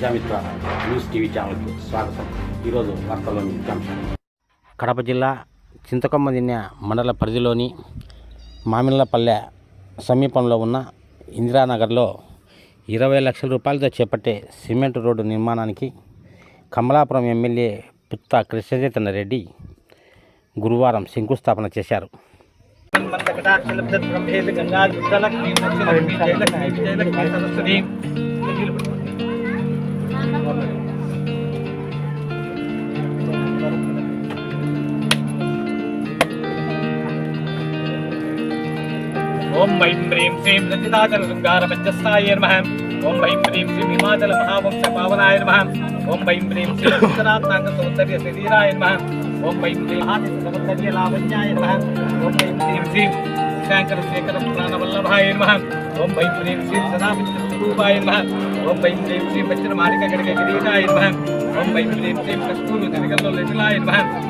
Prajamitra news TV ఛానల్కి స్వాగతం ఈరోజు వార్తల్లోని ముఖ్యాంశాలు కడప జిల్లా చింతకొమ్మదిన్య మండల పరిధిలోని మామిళ్ళపల్లె సమీపంలో ఉన్న ఇందిరానగర్లో ఇరవై లక్షల రూపాయలతో చేపట్టే సిమెంట్ రోడ్డు నిర్మాణానికి కమలాపురం ఎమ్మెల్యే పుత్త కృష్ణచైతన్య రెడ్డి గురువారం శంకుస్థాపన చేశారు ఓం ओम ऐं प्रीं श्रीं रचिताचलशृङ्गारमञ्जस्साय नमः ॐ ऐं प्रीं श्रीं हिमाचलमहावंशपावनाय नमः। ॐ ऐं प्रीं श्रीं उत्तरात्माङ्गसौन्दर्यशरीराय नमः। ॐ ऐं ह्रीं हास्यसौन्दर्यलावण्याय नमः। ॐ ऐं प्रीं श्रीं शङ्करशेखरप्राणवल्लभाय नमः। ॐ ऐं प्रीं श्रीं सदापित्रस्वरूपाय नमः। ॐ ऐं प्रीं श्रीं वज्रमालिकगणकगिरीशाय नमः। ॐ ऐं प्रीं श्रीं कस्तूरिकल्लोलितलाय नमः।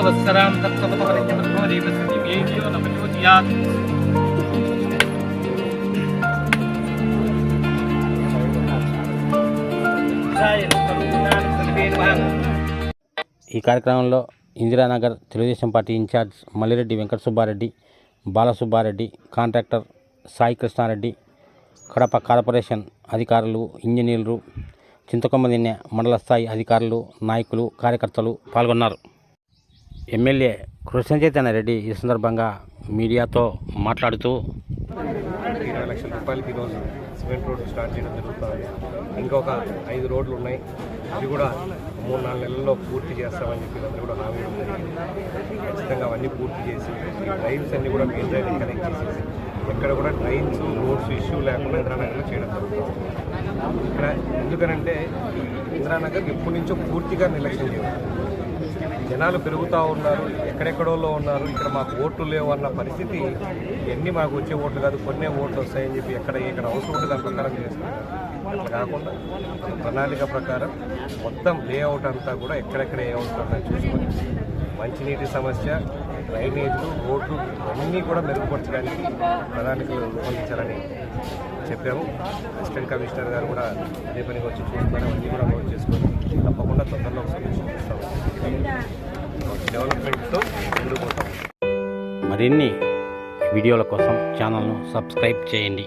దేవస్య వేదియో ఈ కార్యక్రమంలో Indiranagar Telugu Desam party incharge Mallireddy Venkata Subbareddy Balasubbareddy contractor Sai Krishnareddy Kadapa corporation అధికారులు ఇంజనీర్లు చింతకొమ్మదిన్నె మండల స్థాయి అధికారులు నాయకులు కార్యకర్తలు పాల్గొన్నారు. ఎమ్మెల్యే కృష్ణ చైతన్య రెడ్డి ఈ సందర్భంగా మీడియాతో మాట్లాడుతూ ఇరవై లక్షల రూపాయలకి ఈరోజు సిమెంట్ రోడ్డు స్టార్ట్ చేయడం జరుగుతుంది. ఇంకొక ఐదు రోడ్లు ఉన్నాయి. అవి కూడా మూడు నాలుగు నెలల్లో పూర్తి చేస్తామని చెప్పి అందరూ కూడా హామీ ఉంది ఖచ్చితంగా అవన్నీ పూర్తి చేసి లైన్స్ అన్నీ కూడా మెయిన్ లైన్ కనెక్ట్ చేసేసి ఎక్కడ కూడా ట్రైన్స్ రోడ్స్ ఇష్యూ లేకుండా ఇంద్రానగర్లో చేయడం జరుగుతుంది. ఇక్కడ ఎందుకనంటే ఇంద్రానగర్ ఎప్పటి నుంచో పూర్తిగా నిర్లక్ష్యం చేయడం జనాలు పెరుగుతూ ఉన్నారు ఎక్కడెక్కడోలో ఉన్నారు ఇక్కడ మాకు ఓట్లు లేవు అన్న పరిస్థితి ఎన్ని మాకు వచ్చే ఓట్లు కాదు కొన్నే ఓట్లు వస్తాయని చెప్పి ఎక్కడ ఇక్కడ అవసరం ఉంటే దాని ప్రకారం చేస్తున్నారు అట్లా కాకుండా ప్రణాళిక ప్రకారం మొత్తం లేఅవుట్ అంతా కూడా ఎక్కడెక్కడ ఏ అవసరం చూసుకొని మంచినీటి సమస్య డ్రైనేజ్లు రోడ్లు అన్నీ కూడా మెరుగుపరచడానికి ప్రణాళికలు రూపొందించాలని చెప్పాము. అసిస్టెంట్ కమిషనర్ గారు కూడా అదే పనికి వచ్చి చూసుకొని అవన్నీ కూడా అమలు చేసుకొని తప్పకుండా తొందరలో ఒక డెవలప్మెంట్తో ముందుకు మరిన్ని వీడియోల కోసం ఛానల్ను సబ్స్క్రైబ్ చేయండి.